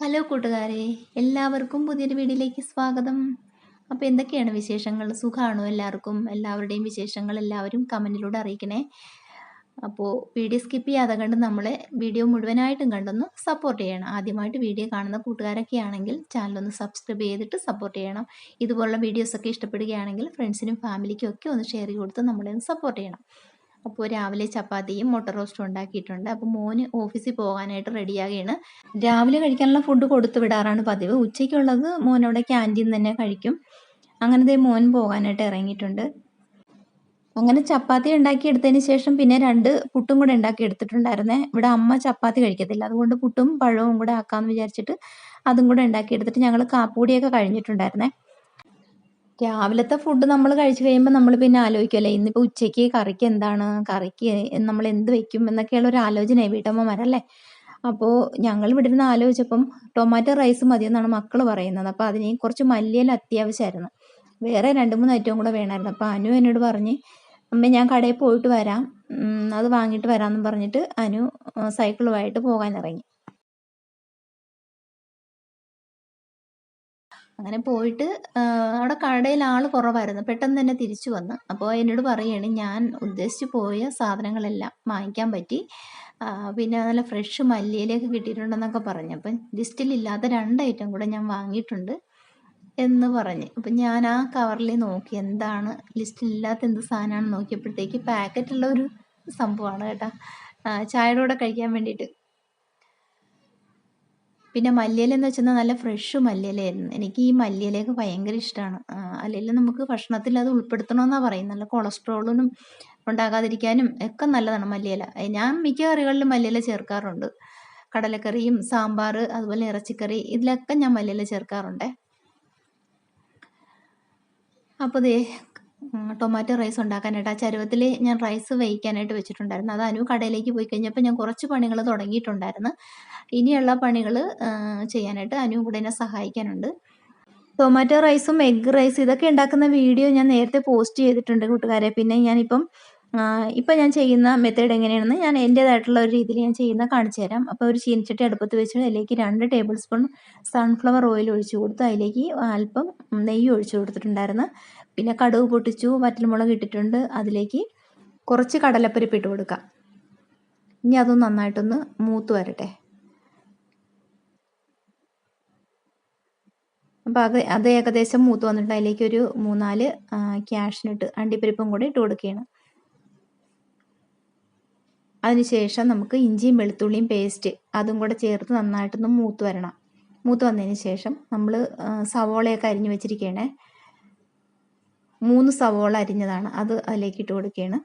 Hello കൂട്ടുകാരെ എല്ലാവർക്കും പുതിയൊരു വീഡിയോയിലേക്ക് സ്വാഗതം. അപ്പോൾ എന്തൊക്കെയാണ് വിശേഷങ്ങൾ? സുഖമാണോ എല്ലാവർക്കും? എല്ലാവരുടെയും വിശേഷങ്ങൾ എല്ലാവരും കമന്റിലൂടെ അറിയിക്കണേ. അപ്പോൾ വീഡിയോ സ്കിപ്പ് ചെയ്യാതെ കണ്ട് നമ്മളെ വീഡിയോ മുഴുവനായിട്ടും കണ്ടൊന്ന് സപ്പോർട്ട് ചെയ്യണം. ആദ്യമായിട്ട് വീഡിയോ കാണുന്ന കൂട്ടുകാരൊക്കെ ആണെങ്കിൽ ചാനലൊന്ന് സബ്സ്ക്രൈബ് ചെയ്തിട്ട് സപ്പോർട്ട് ചെയ്യണം. ഇതുപോലുള്ള വീഡിയോസൊക്കെ ഇഷ്ടപ്പെടുകയാണെങ്കിൽ ഫ്രണ്ട്സിനും ഫാമിലിക്കും ഒക്കെ ഒന്ന് ഷെയർ കൊടുത്ത് നമ്മളെ ഒന്ന് സപ്പോർട്ട് ചെയ്യണം. അപ്പോൾ രാവിലെ ചപ്പാത്തിയും മുട്ട റോസ്റ്റും ഉണ്ടാക്കിയിട്ടുണ്ട്. അപ്പോൾ മോന് ഓഫീസിൽ പോകാനായിട്ട് റെഡിയാകുകയാണ് രാവിലെ കഴിക്കാനുള്ള ഫുഡ് കൊടുത്തു വിടാറാണ് പതിവ്. ഉച്ചയ്ക്കുള്ളത് മോൻ അവിടെ ക്യാന്റീൻ തന്നെ കഴിക്കും. അങ്ങനത്തെ മോൻ പോകാനായിട്ട് ഇറങ്ങിയിട്ടുണ്ട്. അങ്ങനെ ചപ്പാത്തി ഉണ്ടാക്കിയെടുത്തതിന് ശേഷം പിന്നെ രണ്ട് പുട്ടും കൂടെ ഉണ്ടാക്കി എടുത്തിട്ടുണ്ടായിരുന്നേ. ഇവിടെ അമ്മ ചപ്പാത്തി കഴിക്കത്തില്ല. അതുകൊണ്ട് പുട്ടും പഴവും കൂടെ ആക്കാമെന്ന് വിചാരിച്ചിട്ട് അതും കൂടെ ഉണ്ടാക്കി എടുത്തിട്ട് ഞങ്ങൾ കാപ്പൂടിയൊക്കെ കഴിഞ്ഞിട്ടുണ്ടായിരുന്നേ. രാവിലത്തെ ഫുഡ് നമ്മൾ കഴിച്ചു കഴിയുമ്പോൾ നമ്മൾ പിന്നെ ആലോചിക്കുമല്ലേ ഇന്നിപ്പോൾ ഉച്ചയ്ക്ക് കറിക്ക് എന്താണ്? കറിക്ക് നമ്മൾ എന്ത് വെക്കും എന്നൊക്കെയുള്ള ഒരു ആലോചന വീട്ടമ്മമാരല്ലേ? അപ്പോൾ ഞങ്ങൾ ഇവിടെ ഇരുന്ന് ആലോചിച്ചപ്പം ടൊമാറ്റോ റൈസ് മതിയെന്നാണ് മക്കൾ പറയുന്നത്. അപ്പോൾ അതിന് കുറച്ച് മല്ലിയില അത്യാവശ്യമായിരുന്നു. വേറെ രണ്ട് മൂന്ന് ഐറ്റവും കൂടെ വേണമായിരുന്നു. അപ്പോൾ അനു എന്നോട് പറഞ്ഞ് അമ്മ ഞാൻ കടയിൽ പോയിട്ട് വരാം. അത് വാങ്ങിയിട്ട് വരാമെന്നും പറഞ്ഞിട്ട് അനു സൈക്കിളുമായിട്ട് പോകാൻ അങ്ങനെ പോയിട്ട് അവിടെ കടയിൽ ആൾ കുറവായിരുന്നു. പെട്ടെന്ന് തന്നെ തിരിച്ചു വന്ന്. അപ്പോൾ എന്നോട് പറയുകയാണ് ഞാൻ ഉദ്ദേശിച്ച് പോയ സാധനങ്ങളെല്ലാം വാങ്ങിക്കാൻ പറ്റി. പിന്നെ നല്ല ഫ്രഷ് മല്ലിയിലേക്ക് കിട്ടിയിട്ടുണ്ടെന്നൊക്കെ പറഞ്ഞു. അപ്പം ലിസ്റ്റിലില്ലാത്ത രണ്ട് ഐറ്റം കൂടെ ഞാൻ വാങ്ങിയിട്ടുണ്ട് എന്ന് പറഞ്ഞ്. അപ്പം ഞാൻ ആ കവറിൽ നോക്കി എന്താണ് ലിസ്റ്റിലില്ലാത്ത എന്ത് സാധനമാണ് നോക്കിയപ്പോഴത്തേക്ക് പാക്കറ്റുള്ള ഒരു സംഭവമാണ് കേട്ടോ. ചായയുടെ കൂടെ കഴിക്കാൻ വേണ്ടിയിട്ട്. പിന്നെ മല്ലിയില എന്ന് വെച്ചാൽ നല്ല ഫ്രഷ് മല്ലിയിലായിരുന്നു എനിക്ക് ഈ മല്ലിയിലൊക്കെ ഭയങ്കര ഇഷ്ടമാണ് അല്ലെങ്കിൽ നമുക്ക് ഭക്ഷണത്തിൽ അത് ഉൾപ്പെടുത്തണമെന്നാണ് പറയുന്നത്. നല്ല കൊളസ്ട്രോളിനും ഉണ്ടാകാതിരിക്കാനും ഒക്കെ നല്ലതാണ് മല്ലിയില. ഞാൻ മിക്ക കറികളിലും മല്ലിയില ചേർക്കാറുണ്ട്. കടലക്കറിയും സാമ്പാർ അതുപോലെ ഇറച്ചിക്കറി ഇതിലൊക്കെ ഞാൻ മല്ലിയില ചേർക്കാറുണ്ട്. അപ്പോൾ ദേ ടൊമാറ്റോ റൈസ് ഉണ്ടാക്കാനായിട്ട് ആ ചരുവത്തിൽ ഞാൻ റൈസ് വേവിക്കാനായിട്ട് വെച്ചിട്ടുണ്ടായിരുന്നു. അത് അനു കടയിലേക്ക് പോയി കഴിഞ്ഞപ്പോൾ ഞാൻ കുറച്ച് പണികൾ തുടങ്ങിയിട്ടുണ്ടായിരുന്നു. ഇനിയുള്ള പണികൾ ചെയ്യാനായിട്ട് അനു കൂടെ എന്നെ സഹായിക്കാനുണ്ട്. ടൊമാറ്റോ റൈസും എഗ് റൈസും ഇതൊക്കെ ഉണ്ടാക്കുന്ന വീഡിയോ ഞാൻ നേരത്തെ പോസ്റ്റ് ചെയ്തിട്ടുണ്ട് കൂട്ടുകാരെ. പിന്നെ ഞാനിപ്പം ഇപ്പം ഞാൻ ചെയ്യുന്ന മെത്തേഡ് എങ്ങനെയാണെന്ന് ഞാൻ എന്റേതായിട്ടുള്ള ഒരു രീതിയിൽ ഞാൻ ചെയ്യുന്ന കാണിച്ചു തരാം. അപ്പോൾ ഒരു ചീനച്ചട്ടി അടുപ്പത്ത് വെച്ചിട്ട് അതിലേക്ക് രണ്ട് ടേബിൾ സ്പൂൺ സൺഫ്ലവർ ഓയിൽ ഒഴിച്ചു കൊടുത്തു. അതിലേക്ക് അല്പം നെയ്യ് ഒഴിച്ചു കൊടുത്തിട്ടുണ്ടായിരുന്നു. പിന്നെ കടുക് പൊട്ടിച്ചു വറ്റൽമുളക് ഇട്ടിട്ടുണ്ട്. അതിലേക്ക് കുറച്ച് കടലപ്പരിപ്പ് ഇട്ട് കൊടുക്കാം. ഇനി അതൊന്ന് നന്നായിട്ടൊന്ന് മൂത്ത് വരട്ടെ. അപ്പോൾ അത് അത് ഏകദേശം മൂത്ത് വന്നിട്ട് അതിലേക്ക് ഒരു മൂന്നാൽ ക്യാഷിനിട്ട് അണ്ടിപ്പരിപ്പും കൂടെ ഇട്ട് കൊടുക്കുകയാണ്. അതിനുശേഷം നമുക്ക് ഇഞ്ചിയും വെളുത്തുള്ളിയും പേസ്റ്റ് അതും കൂടെ ചേർത്ത് നന്നായിട്ടൊന്ന് മൂത്ത് വരണം. മൂത്ത് വന്നതിന് ശേഷം നമ്മൾ സവോളയൊക്കെ അരിഞ്ഞു വെച്ചിരിക്കുകയാണ് മൂന്ന് സവോള അരിഞ്ഞതാണ്. അത് അതിലേക്ക് ഇട്ട് കൊടുക്കുകയാണ്.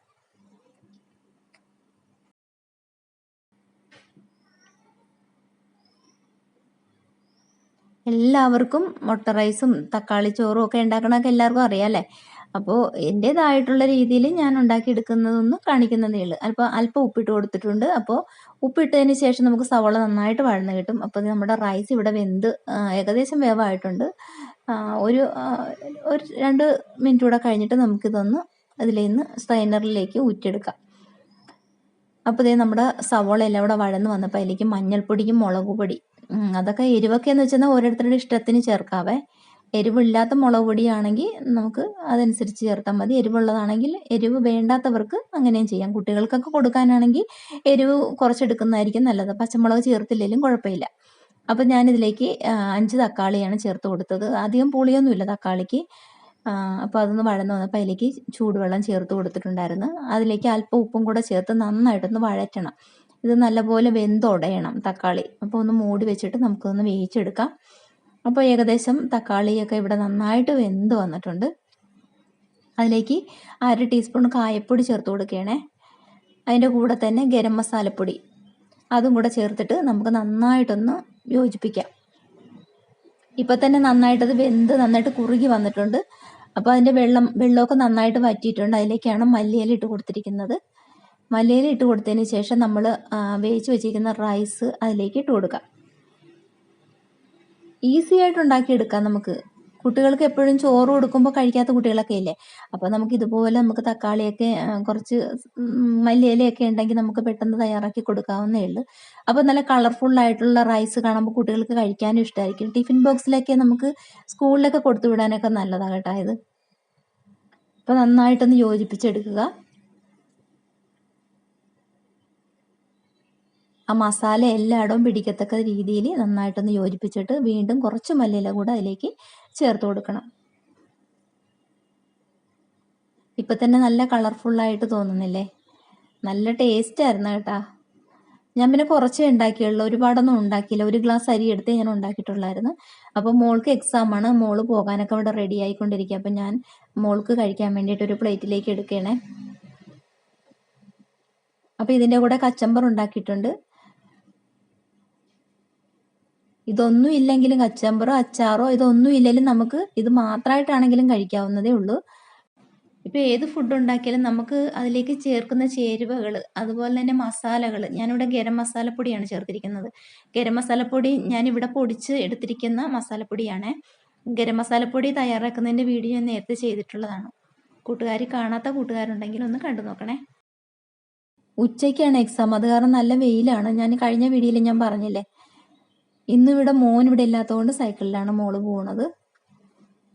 എല്ലാവർക്കും മുട്ട റൈസും തക്കാളി ചോറും ഒക്കെ ഉണ്ടാക്കണമൊക്കെ എല്ലാവർക്കും അറിയാം അല്ലേ? അപ്പോൾ എന്റേതായിട്ടുള്ള രീതിയിൽ ഞാൻ ഉണ്ടാക്കിയെടുക്കുന്നതൊന്നും കാണിക്കുന്നതേ ഉള്ളൂ അല്പം അല്പം ഉപ്പിട്ട് കൊടുത്തിട്ടുണ്ട്. അപ്പോൾ ഉപ്പിട്ടതിന് ശേഷം നമുക്ക് സവോള നന്നായിട്ട് വഴന്ന് കിട്ടും. അപ്പോൾ നമ്മുടെ റൈസ് ഇവിടെ വെന്ത് ഏകദേശം വേവായിട്ടുണ്ട്. ഒരു ഒരു രണ്ട് മിനിറ്റ് കൂടെ കഴിഞ്ഞിട്ട് നമുക്കിതൊന്ന് അതിൽ നിന്ന് സ്ട്രെയിനറിലേക്ക് ഊറ്റെടുക്കാം അപ്പോൾ ഇതേ നമ്മുടെ സവോള എല്ലാം ഇവിടെ വഴന്ന് വന്നപ്പോൾ അതിലേക്ക് മഞ്ഞൾപ്പൊടിയും മുളക് പൊടി അതൊക്കെ എരിവൊക്കെ എന്ന് വെച്ചാൽ ഓരോരുത്തരുടെ ഇഷ്ടത്തിന് ചേർക്കാവേ. എരിവില്ലാത്ത മുളക് പൊടിയാണെങ്കിൽ നമുക്ക് അതനുസരിച്ച് ചേർത്താൽ മതി. എരിവുള്ളതാണെങ്കിൽ എരിവ് വേണ്ടാത്തവർക്ക് അങ്ങനെയും ചെയ്യാം. കുട്ടികൾക്കൊക്കെ കൊടുക്കാനാണെങ്കിൽ എരിവ് കുറച്ചെടുക്കുന്നതായിരിക്കും നല്ലത്. പച്ചമുളക് ചേർത്തില്ലെങ്കിലും കുഴപ്പമില്ല. അപ്പം ഞാനിതിലേക്ക് അഞ്ച് തക്കാളിയാണ് ചേർത്ത് കൊടുത്തത്. അധികം പുളിയൊന്നുമില്ല തക്കാളിക്ക്. അപ്പോൾ അതൊന്ന് വഴന്ന് വന്നപ്പോൾ അതിലേക്ക് ചൂടുവെള്ളം ചേർത്ത് കൊടുത്തിട്ടുണ്ടായിരുന്നു. അതിലേക്ക് അല്പം ഉപ്പും കൂടെ ചേർത്ത് നന്നായിട്ടൊന്ന് വഴറ്റണം. ഇത് നല്ലപോലെ വെന്തുടയണം തക്കാളി. അപ്പോൾ ഒന്ന് മൂടി വെച്ചിട്ട് നമുക്കൊന്ന് വേവിച്ചെടുക്കാം. അപ്പോൾ ഏകദേശം തക്കാളിയൊക്കെ ഇവിടെ നന്നായിട്ട് വെന്ത് വന്നിട്ടുണ്ട്. അതിലേക്ക് അര ടീസ്പൂൺ കായപ്പൊടി ചേർത്ത് കൊടുക്കുകയാണേ. അതിന്റെ കൂടെ തന്നെ ഗരം മസാലപ്പൊടി അതും കൂടെ ചേർത്തിട്ട് നമുക്ക് നന്നായിട്ടൊന്ന് യോജിപ്പിക്കാം. ഇപ്പം തന്നെ നന്നായിട്ടത് വെന്ത് നന്നായിട്ട് കുറുകി വന്നിട്ടുണ്ട്. അപ്പോൾ അതിന്റെ വെള്ളം വെള്ളമൊക്കെ നന്നായിട്ട് വറ്റിയിട്ടുണ്ട്. അതിലേക്കാണ് മല്ലിയില ഇട്ട് കൊടുത്തിരിക്കുന്നത്. മല്ലിയില ഇട്ട് കൊടുത്തതിന് ശേഷം നമ്മൾ വേവിച്ച് വെച്ചിരിക്കുന്ന റൈസ് അതിലേക്ക് ഇട്ട് കൊടുക്കാം. ഈസി ആയിട്ട് ഉണ്ടാക്കിയെടുക്കാം നമുക്ക്. കുട്ടികൾക്ക് എപ്പോഴും ചോറ് കൊടുക്കുമ്പോൾ കഴിക്കാത്ത കുട്ടികളൊക്കെ ഇല്ലേ? അപ്പോൾ നമുക്ക് ഇതുപോലെ നമുക്ക് തക്കാളിയൊക്കെ കുറച്ച് മല്ലിയിലയൊക്കെ ഉണ്ടെങ്കിൽ നമുക്ക് പെട്ടെന്ന് തയ്യാറാക്കി കൊടുക്കാവുന്നേ ഉള്ളൂ. അപ്പോൾ നല്ല കളർഫുൾ ആയിട്ടുള്ള റൈസ് കാണുമ്പോൾ കുട്ടികൾക്ക് കഴിക്കാനും ഇഷ്ടമായിരിക്കും ടിഫിൻ ബോക്സിലൊക്കെ നമുക്ക് സ്കൂളിലൊക്കെ കൊടുത്തു വിടാനൊക്കെ നല്ലതാണ് കേട്ടോ ഇത്. അപ്പോൾ നന്നായിട്ടൊന്ന് യോജിപ്പിച്ചെടുക്കുക. ആ മസാല എല്ലായിടവും പിടിക്കത്തക്ക രീതിയിൽ നന്നായിട്ടൊന്ന് യോജിപ്പിച്ചിട്ട് വീണ്ടും കുറച്ച് മല്ലിയില കൂടെ അതിലേക്ക് ചേർത്ത് കൊടുക്കണം. ഇപ്പൊ തന്നെ നല്ല കളർഫുള്ളായിട്ട് തോന്നുന്നില്ലേ? നല്ല ടേസ്റ്റ് ആയിരുന്നു കേട്ടാ. ഞാൻ പിന്നെ കുറച്ചേ ഉണ്ടാക്കിയുള്ളൂ. ഒരുപാടൊന്നും ഉണ്ടാക്കിയില്ല. ഒരു ഗ്ലാസ് അരി എടുത്തേ ഞാൻ ഉണ്ടാക്കിയിട്ടുള്ളായിരുന്നു. അപ്പോൾ മോൾക്ക് എക്സാം ആണ്. മോൾ പോകാനൊക്കെ ഇവിടെ റെഡി ആയിക്കൊണ്ടിരിക്കുക അപ്പം ഞാൻ മോൾക്ക് കഴിക്കാൻ വേണ്ടിയിട്ട് ഒരു പ്ലേറ്റിലേക്ക് എടുക്കണേ. അപ്പോൾ ഇതിന്റെ കൂടെ കച്ചമ്പർ ഉണ്ടാക്കിയിട്ടുണ്ട് ഇതൊന്നും ഇല്ലെങ്കിലും കച്ചമ്പറോ അച്ചാറോ ഇതൊന്നും ഇല്ലെങ്കിലും നമുക്ക് ഇത് മാത്രമായിട്ടാണെങ്കിലും കഴിക്കാവുന്നതേ ഉള്ളൂ. ഇപ്പൊ ഏത് ഫുഡ് ഉണ്ടാക്കിയാലും നമുക്ക് അതിലേക്ക് ചേർക്കുന്ന ചേരുവകൾ അതുപോലെ തന്നെ മസാലകൾ ഞാനിവിടെ ഗരം മസാലപ്പൊടിയാണ് ചേർത്തിരിക്കുന്നത്. ഗരം മസാലപ്പൊടി ഞാനിവിടെ പൊടിച്ച് എടുത്തിരിക്കുന്ന മസാലപ്പൊടിയാണ്. ഗരം മസാലപ്പൊടി തയ്യാറാക്കുന്നതിന്റെ വീഡിയോ ഞാൻ നേരത്തെ ചെയ്തിട്ടുള്ളതാണ്. കൂട്ടുകാർ കാണാത്ത കൂട്ടുകാരുണ്ടെങ്കിൽ ഒന്ന് കണ്ടു നോക്കണേ. ഉച്ചയ്ക്കാണ് എക്സാം അത് കാരണം നല്ല വെയിലാണ്. ഞാൻ കഴിഞ്ഞ വീഡിയോയിൽ ഞാൻ പറഞ്ഞില്ലേ ഇന്നിവിടെ മോൻ ഇവിടെ ഇല്ലാത്തതുകൊണ്ട് സൈക്കിളിലാണ് മോൾ പോകുന്നത്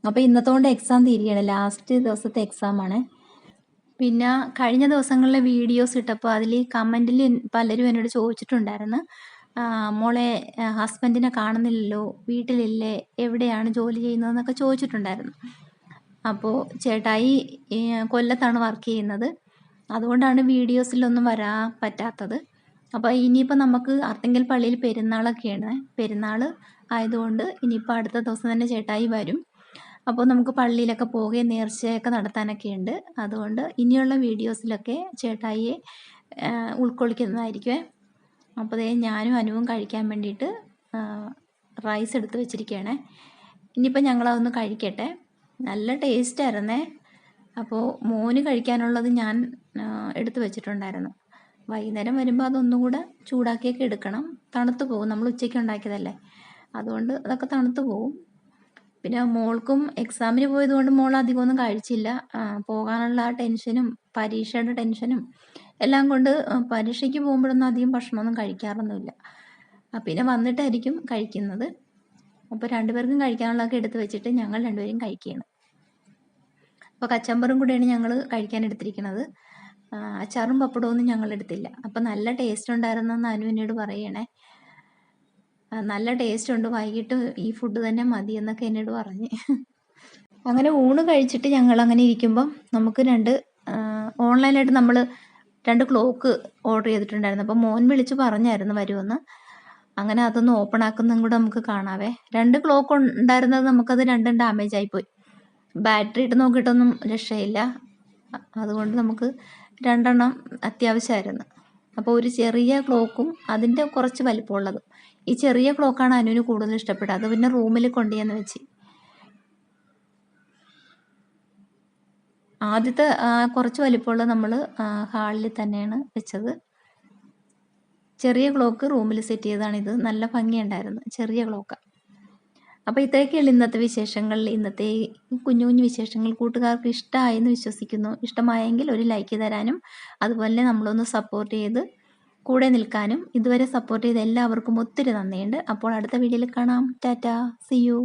അപ്പോൾ ഇന്നത്തോണ്ട് എക്സാം തീരുകയാണ്. ലാസ്റ്റ് ദിവസത്തെ എക്സാം ആണ്. പിന്നെ കഴിഞ്ഞ ദിവസങ്ങളിലെ വീഡിയോസ് ഇട്ടപ്പോൾ അതിൽ കമന്റിൽ പലരും എന്നോട് ചോദിച്ചിട്ടുണ്ടായിരുന്നു. മോളെ ഹസ്ബൻഡിനെ കാണുന്നില്ലല്ലോ വീട്ടിലില്ലേ എവിടെയാണ് ജോലി ചെയ്യുന്നതെന്നൊക്കെ ചോദിച്ചിട്ടുണ്ടായിരുന്നു. അപ്പോൾ ചേട്ടായി കൊല്ലത്താണ് വർക്ക് ചെയ്യുന്നത്. അതുകൊണ്ടാണ് വീഡിയോസിലൊന്നും വരാൻ പറ്റാത്തത്. അപ്പോൾ ഇനിയിപ്പോൾ നമുക്ക് അർത്തിങ്കൽ പള്ളിയിൽ പെരുന്നാളൊക്കെയാണ്. പെരുന്നാൾ ആയതുകൊണ്ട് ഇനിയിപ്പോൾ അടുത്ത ദിവസം തന്നെ ചേട്ടായി വരും. അപ്പോൾ നമുക്ക് പള്ളിയിലൊക്കെ പോവുകയും നേർച്ചയൊക്കെ നടത്താനൊക്കെ ഉണ്ട് അതുകൊണ്ട് ഇനിയുള്ള വീഡിയോസിലൊക്കെ ചേട്ടായിയെ ഉൾക്കൊള്ളിക്കുന്നതായിരിക്കുമേ അപ്പോൾ ദേ ഞാനും അനുവും കഴിക്കാൻ വേണ്ടിയിട്ട് റൈസ് എടുത്ത് വെച്ചിരിക്കുകയാണ് ഇനിയിപ്പോൾ ഞങ്ങളതൊന്ന് കഴിക്കട്ടെ. നല്ല ടേസ്റ്റ് ആയിരുന്നേ അപ്പോൾ മോന് കഴിക്കാനുള്ളത് ഞാൻ എടുത്ത് വെച്ചിട്ടുണ്ടായിരുന്നു. വൈകുന്നേരം വരുമ്പോൾ അതൊന്നും കൂടെ ചൂടാക്കിയൊക്കെ എടുക്കണം. തണുത്ത് പോകും. നമ്മൾ ഉച്ചയ്ക്ക് ഉണ്ടാക്കിയതല്ലേ. അതുകൊണ്ട് അതൊക്കെ തണുത്തു പോകും. പിന്നെ മോൾക്കും എക്സാമിന് പോയതുകൊണ്ട് മോൾ അധികമൊന്നും കഴിച്ചില്ല. പോകാനുള്ള ടെൻഷനും പരീക്ഷയുടെ ടെൻഷനും എല്ലാം കൊണ്ട് പരീക്ഷയ്ക്ക് പോകുമ്പോഴൊന്നും അധികം ഭക്ഷണമൊന്നും കഴിക്കാറൊന്നുമില്ല. പിന്നെ വന്നിട്ടായിരിക്കും കഴിക്കുന്നത്. അപ്പോൾ രണ്ടുപേർക്കും കഴിക്കാനുള്ളതൊക്കെ എടുത്ത് വെച്ചിട്ട് ഞങ്ങൾ രണ്ടുപേരും കഴിക്കുകയാണ്. അപ്പോൾ കച്ചമ്പറും കൂടെയാണ് ഞങ്ങൾ കഴിക്കാൻ എടുത്തിരിക്കുന്നത്. അച്ചാറും പപ്പടവും ഒന്നും ഞങ്ങൾ എടുത്തില്ല അപ്പം നല്ല ടേസ്റ്റ് ഉണ്ടായിരുന്നെന്ന് അനു എന്നോട് പറയണേ. നല്ല ടേസ്റ്റ് ഉണ്ട്. വൈകിട്ട് ഈ ഫുഡ് തന്നെ മതി എന്നൊക്കെ എന്നോട് പറഞ്ഞ്. അങ്ങനെ ഊണ് കഴിച്ചിട്ട് ഞങ്ങൾ അങ്ങനെ ഇരിക്കുമ്പം നമുക്ക് രണ്ട് ഓൺലൈനായിട്ട് നമ്മൾ രണ്ട് ക്ലോക്ക് ഓർഡർ ചെയ്തിട്ടുണ്ടായിരുന്നു. അപ്പം മോൻ വിളിച്ച് പറഞ്ഞായിരുന്നു വരുമെന്ന്. അങ്ങനെ അതൊന്ന് ഓപ്പൺ ആക്കുന്നതും കൂടെ നമുക്ക് കാണാവേ. രണ്ട് ക്ലോക്ക് ഉണ്ടായിരുന്നത് നമുക്കത് രണ്ടും ഡാമേജ് ആയിപ്പോയി ബാറ്ററി ഇട്ട് നോക്കിയിട്ടൊന്നും രക്ഷയില്ല. അതുകൊണ്ട് നമുക്ക് രണ്ടെണ്ണം അത്യാവശ്യമായിരുന്നു. അപ്പോൾ ഒരു ചെറിയ ക്ലോക്കും അതിന്റെ കുറച്ച് വലിപ്പമുള്ളതും. ഈ ചെറിയ ക്ലോക്കാണ് അനുവിന് കൂടുതൽ ഇഷ്ടപ്പെട്ടത്. അത് പിന്നെ റൂമിൽ കൊണ്ടുചെന്ന് വെച്ച്. ആദ്യത്തെ കുറച്ച് വലിപ്പമുള്ള നമ്മൾ ഹാളിൽ തന്നെയാണ് വെച്ചത്. ചെറിയ ക്ലോക്ക് റൂമിൽ സെറ്റ് ചെയ്തതാണിത്. നല്ല ഭംഗിയുണ്ടായിരുന്നു. ചെറിയ ക്ലോക്ക് അപ്പോൾ ഇത്രയൊക്കെയുള്ള ഇന്നത്തെ വിശേഷങ്ങൾ. ഇന്നത്തെ കുഞ്ഞു കുഞ്ഞു വിശേഷങ്ങൾ കൂട്ടുകാർക്ക് ഇഷ്ടമായെന്ന് വിശ്വസിക്കുന്നു. ഇഷ്ടമായെങ്കിൽ ഒരു ലൈക്ക് തരാനും അതുപോലെ നമ്മളൊന്ന് സപ്പോർട്ട് ചെയ്ത് കൂടെ നിൽക്കാനും. ഇതുവരെ സപ്പോർട്ട് ചെയ്ത എല്ലാവർക്കും ഒത്തിരി നന്ദിയുണ്ട്. അപ്പോൾ അടുത്ത വീഡിയോയിൽ കാണാം. ടാറ്റാ. C U